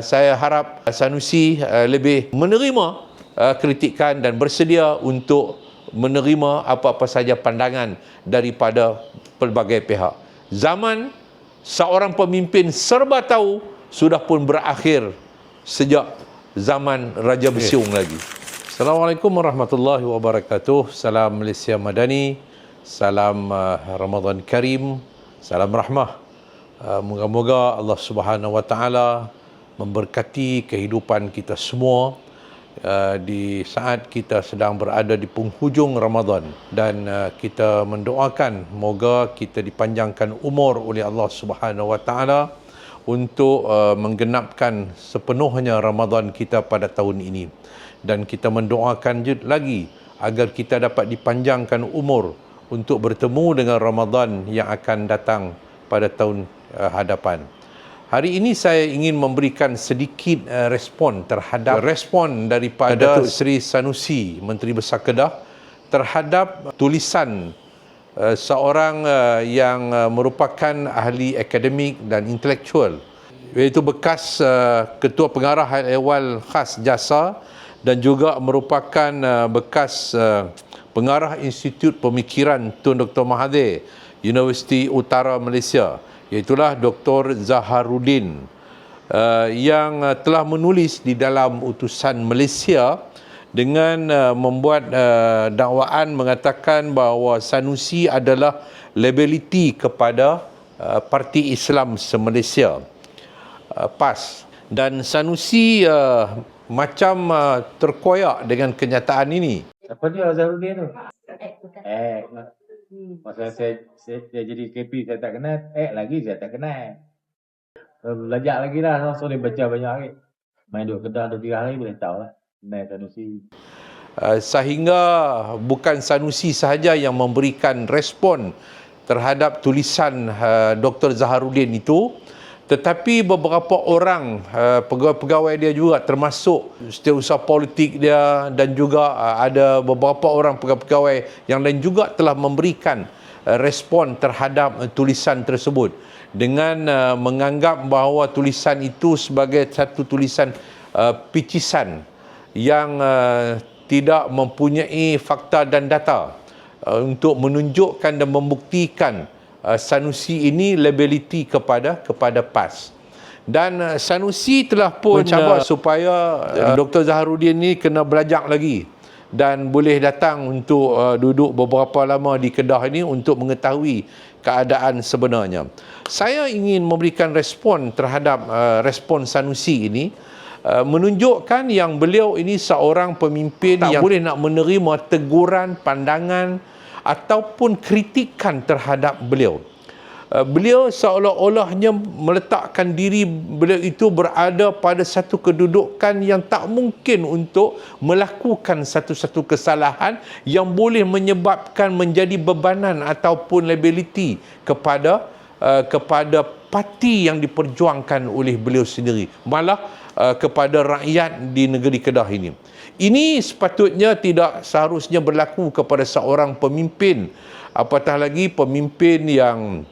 Saya harap Sanusi uh, lebih menerima kritikan dan bersedia untuk menerima apa-apa saja pandangan daripada pelbagai pihak. Zaman seorang pemimpin serba tahu sudah pun berakhir sejak zaman Raja Besiung lagi. Assalamualaikum warahmatullahi wabarakatuh. Salam Malaysia Madani. Salam uh, Ramadan Karim. Salam rahmah. Uh, moga-moga Allah Subhanahu Wa Taala memberkati kehidupan kita semua uh, di saat kita sedang berada di penghujung Ramadan dan uh, kita mendoakan moga kita dipanjangkan umur oleh Allah Subhanahu Wa Taala untuk uh, menggenapkan sepenuhnya Ramadan kita pada tahun ini dan kita mendoakan lagi agar kita dapat dipanjangkan umur untuk bertemu dengan Ramadan yang akan datang pada tahun uh, hadapan. Hari ini saya ingin memberikan sedikit uh, respon terhadap respon daripada Datuk Seri Sanusi, Menteri Besar Kedah terhadap tulisan uh, seorang uh, yang uh, merupakan ahli akademik dan intelektual iaitu bekas uh, ketua pengarah hal ehwal khas jasa dan juga merupakan uh, bekas uh, pengarah Institut Pemikiran Tun Dr. Mahathir Universiti Utara Malaysia iaitulah Dr. Zaharuddin uh, yang uh, telah menulis di dalam utusan Malaysia dengan uh, membuat uh, dakwaan mengatakan bahawa Sanusi adalah liability kepada uh, Parti Islam se-Malaysia. Uh, PAS dan Sanusi uh, macam uh, terkoyak dengan kenyataan ini. Apa dia Azharuddin tu? Eh, masa saya, saya, saya jadi KP saya tak kenal, eh lagi saya tak kenal. Belajar lagi lah, so boleh baca banyak lagi. Main duduk kedah dua tiga hari boleh tahu lah. Kenal Sanusi. Uh, sehingga bukan Sanusi sahaja yang memberikan respon terhadap tulisan uh, Dr. Zaharuddin itu tetapi beberapa orang uh, pegawai-pegawai dia juga termasuk setiausaha politik dia dan juga uh, ada beberapa orang pegawai-pegawai yang lain juga telah memberikan uh, respon terhadap uh, tulisan tersebut. Dengan uh, menganggap bahawa tulisan itu sebagai satu tulisan uh, picisan yang uh, tidak mempunyai fakta dan data uh, untuk menunjukkan dan membuktikan uh, Sanusi ini liability kepada kepada PAS. Dan uh, Sanusi telah pun mencabar uh, supaya uh, Dr. Zaharuddin ni kena belajar lagi dan boleh datang untuk uh, duduk beberapa lama di Kedah ini untuk mengetahui keadaan sebenarnya. Saya ingin memberikan respon terhadap uh, respon Sanusi ini Uh, menunjukkan yang beliau ini seorang pemimpin tak yang boleh nak menerima teguran, pandangan ataupun kritikan terhadap beliau. Uh, beliau seolah-olahnya meletakkan diri beliau itu berada pada satu kedudukan yang tak mungkin untuk melakukan satu-satu kesalahan yang boleh menyebabkan menjadi bebanan ataupun liability kepada uh, kepada parti yang diperjuangkan oleh beliau sendiri. Malah Uh, kepada rakyat di negeri Kedah ini. Ini sepatutnya tidak seharusnya berlaku kepada seorang pemimpin apatah lagi pemimpin yang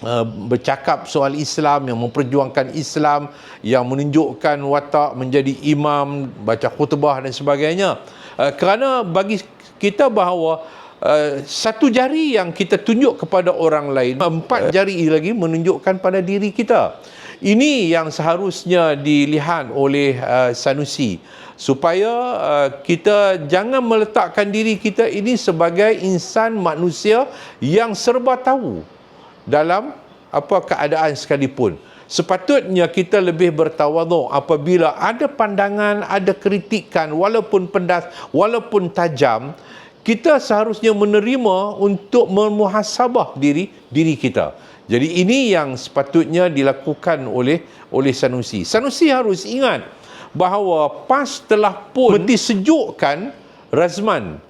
uh, bercakap soal Islam yang memperjuangkan Islam yang menunjukkan watak menjadi imam baca khutbah dan sebagainya uh, kerana bagi kita bahawa uh, satu jari yang kita tunjuk kepada orang lain empat jari lagi menunjukkan pada diri kita. Ini yang seharusnya dilihat oleh uh, Sanusi. Supaya uh, kita jangan meletakkan diri kita ini sebagai insan manusia yang serba tahu dalam apa keadaan sekalipun. Sepatutnya kita lebih bertawaduk apabila ada pandangan, ada kritikan walaupun pendas, walaupun tajam, kita seharusnya menerima untuk memuhasabah diri diri kita. Jadi ini yang sepatutnya dilakukan oleh oleh Sanusi. Sanusi harus ingat bahawa PAS telah pun disejukkan Razman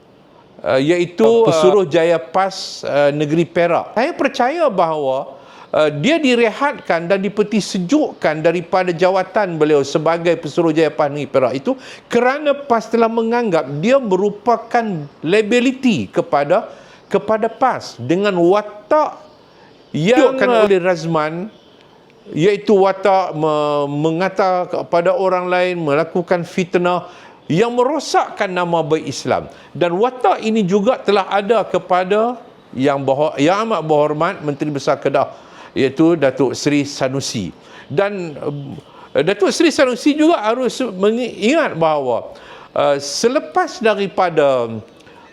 uh, iaitu pesuruh jaya PAS uh, negeri Perak. Saya percaya bahawa uh, dia direhatkan dan dipeti sejukkan daripada jawatan beliau sebagai pesuruh jaya PAS negeri Perak itu kerana PAS telah menganggap dia merupakan liability kepada kepada PAS dengan watak yang uh, oleh Razman iaitu watak me- mengata kepada orang lain melakukan fitnah yang merosakkan nama baik Islam dan watak ini juga telah ada kepada yang bah- yang amat berhormat Menteri Besar Kedah iaitu Datuk Seri Sanusi. Dan uh, Datuk Seri Sanusi juga harus mengingat bahawa uh, selepas daripada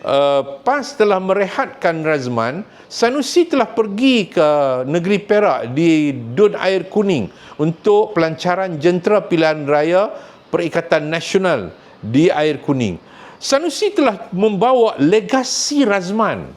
Uh, PAS telah merehatkan Razman, Sanusi telah pergi ke negeri Perak di Dun Air Kuning untuk pelancaran jentera pilihan raya Perikatan Nasional di Air Kuning. Sanusi telah membawa legasi Razman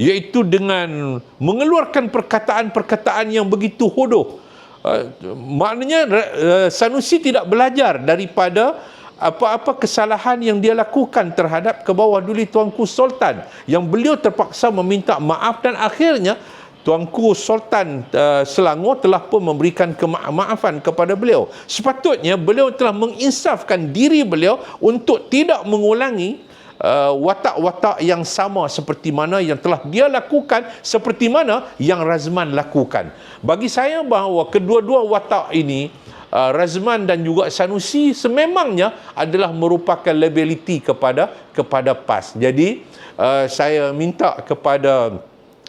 iaitu dengan mengeluarkan perkataan-perkataan yang begitu hodoh. Uh, maknanya uh, Sanusi tidak belajar daripada apa-apa kesalahan yang dia lakukan terhadap ke bawah duli Tuanku Sultan yang beliau terpaksa meminta maaf dan akhirnya Tuanku Sultan uh, Selangor telah pun memberikan kemaafan kepada beliau. Sepatutnya beliau telah menginsafkan diri beliau untuk tidak mengulangi uh, watak-watak yang sama seperti mana yang telah dia lakukan seperti mana yang Razman lakukan. Bagi saya bahawa kedua-dua watak ini uh, Razman dan juga Sanusi sememangnya adalah merupakan liability kepada kepada PAS. Jadi uh, saya minta kepada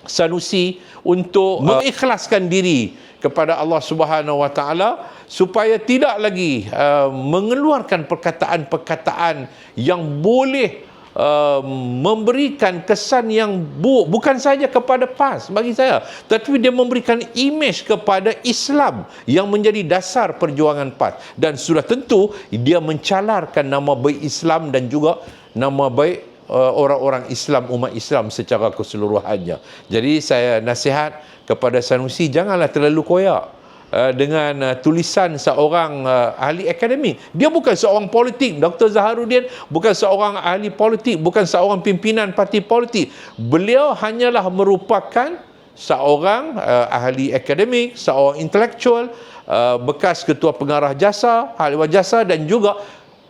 Sanusi untuk uh, mengikhlaskan diri kepada Allah Subhanahu Wa Taala supaya tidak lagi uh, mengeluarkan perkataan-perkataan yang boleh uh, memberikan kesan yang buruk. Bukan saja kepada PAS bagi saya tetapi dia memberikan imej kepada Islam yang menjadi dasar perjuangan PAS dan sudah tentu dia mencalarkan nama baik Islam dan juga nama baik orang-orang Islam umat Islam secara keseluruhannya. Jadi saya nasihat kepada Sanusi janganlah terlalu koyak uh, dengan uh, tulisan seorang uh, ahli akademik. Dia bukan seorang politik. Dr. Zaharuddin bukan seorang ahli politik, bukan seorang pimpinan parti politik. Beliau hanyalah merupakan seorang uh, ahli akademik, seorang intelektual, uh, bekas ketua pengarah jasa, ahli jasa dan juga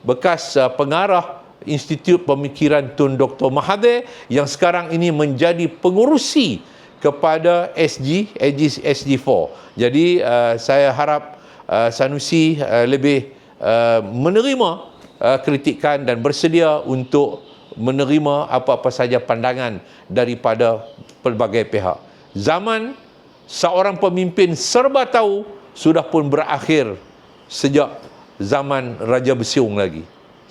bekas uh, pengarah Institut Pemikiran Tun Dr. Mahathir yang sekarang ini menjadi pengurusi kepada SG, SG SG4. Jadi uh, saya harap uh, Sanusi uh, lebih uh, menerima uh, kritikan dan bersedia untuk menerima apa-apa saja pandangan daripada pelbagai pihak. Zaman seorang pemimpin serba tahu sudah pun berakhir sejak zaman Raja Besiung lagi.